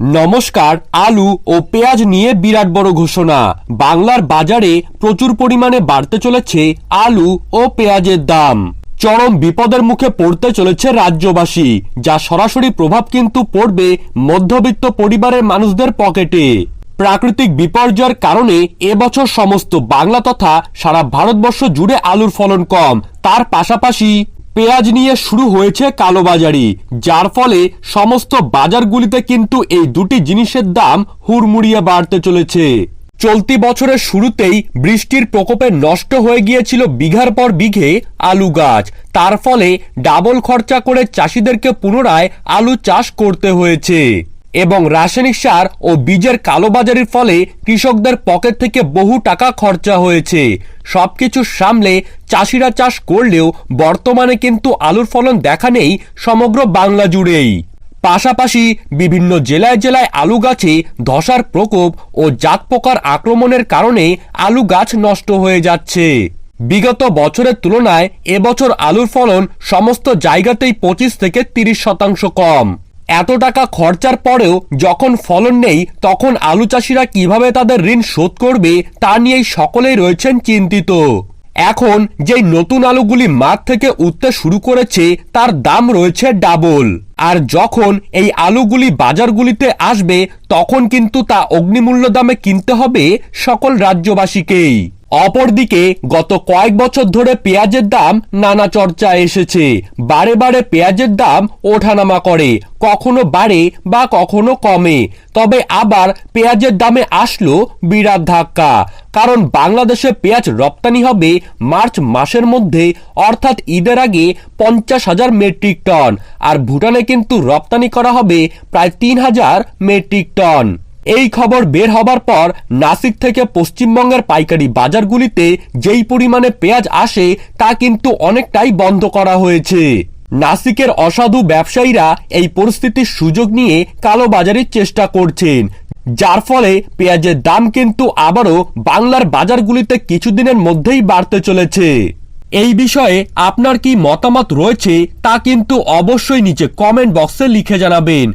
নমস্কার, আলু ও পেঁয়াজ নিয়ে বিরাট বড় ঘোষণা। বাংলার বাজারে প্রচুর পরিমাণে বাড়তে চলেছে আলু ও পেঁয়াজের দাম। চরম বিপদের মুখে পড়তে চলেছে রাজ্যবাসী, যা সরাসরি প্রভাব কিন্তু পড়বে মধ্যবিত্ত পরিবারের মানুষদের পকেটে। প্রাকৃতিক বিপর্যয়ের কারণে এবছর সমস্ত বাংলা তথা সারা ভারতবর্ষ জুড়ে আলুর ফলন কম। তার পাশাপাশি পেঁয়াজ নিয়ে শুরু হয়েছে কালোবাজারি, যার ফলে সমস্ত বাজারগুলিতে কিন্তু এই দুটি জিনিসের দাম হুড়মুড়িয়ে বাড়তে চলেছে। চলতি বছরের শুরুতেই বৃষ্টির প্রকোপে নষ্ট হয়ে গিয়েছিল বিঘার পর বিঘে আলু গাছ। তার ফলে ডাবল খরচা করে চাষিদেরকে পুনরায় আলু চাষ করতে হয়েছে। এবং রাসায়নিক সার ও বীজের কালোবাজারির ফলে কৃষকদের পকেট থেকে বহু টাকা খরচা হয়েছে। সবকিছু সামলে চাষিরা চাষ করলেও বর্তমানে কিন্তু আলুর ফলন দেখা নেই সমগ্র বাংলা জুড়েই। পাশাপাশি বিভিন্ন জেলায় জেলায় আলু গাছে ধসার প্রকোপ ও জাত পোকার আক্রমণের কারণে আলু গাছ নষ্ট হয়ে যাচ্ছে। বিগত বছরের তুলনায় এবছর আলুর ফলন সমস্ত জায়গাতেই পঁচিশ থেকে তিরিশ শতাংশ কম। এত টাকা খরচার পরেও যখন ফলন নেই, তখন আলু চাষিরা কীভাবে তাদের ঋণ শোধ করবে, তা নিয়েই সকলেই রয়েছেন চিন্তিত। এখন যেই নতুন আলুগুলি মাঠ থেকে উঠতে শুরু করেছে, তার দাম রয়েছে ডাবল। আর যখন এই আলুগুলি বাজারগুলিতে আসবে, তখন কিন্তু তা অগ্নিমূল্য দামে কিনতে হবে সকল রাজ্যবাসীকেই। অপরদিকে, গত কয়েক বছর ধরে পেঁয়াজের দাম নানা চর্চা এসেছে। বারে বারে পেঁয়াজের দাম ওঠানামা করে। কখনো বাড়ে বা কখনো কমে। তবে আবার পেঁয়াজের দামে আসলো বিরাট ধাক্কা। কারণ বাংলাদেশে পেঁয়াজ রপ্তানি হবে মার্চ মাসের মধ্যে, অর্থাৎ ঈদের আগে পঞ্চাশ হাজার মেট্রিক টন। আর ভুটানে কিন্তু রপ্তানি করা হবে প্রায় তিন হাজার মেট্রিক টন। এই খবর বের হবার পর নাসিক থেকে পশ্চিমবঙ্গের পাইকারি বাজারগুলিতে যেই পরিমাণে পেঁয়াজ আসে তা কিন্তু অনেকটাই বন্ধ করা হয়েছে। নাসিকের অসাধু ব্যবসায়ীরা এই পরিস্থিতির সুযোগ নিয়ে কালোবাজারির চেষ্টা করছেন। যার ফলে পেঁয়াজের দাম কিন্তু আবারও বাংলার বাজারগুলিতে কিছুদিনের মধ্যেই বাড়তে চলেছে। এই বিষয়ে আপনার কি মতামত রয়েছে তা কিন্তু অবশ্যই নিচে কমেন্ট বক্সে লিখে জানাবেন।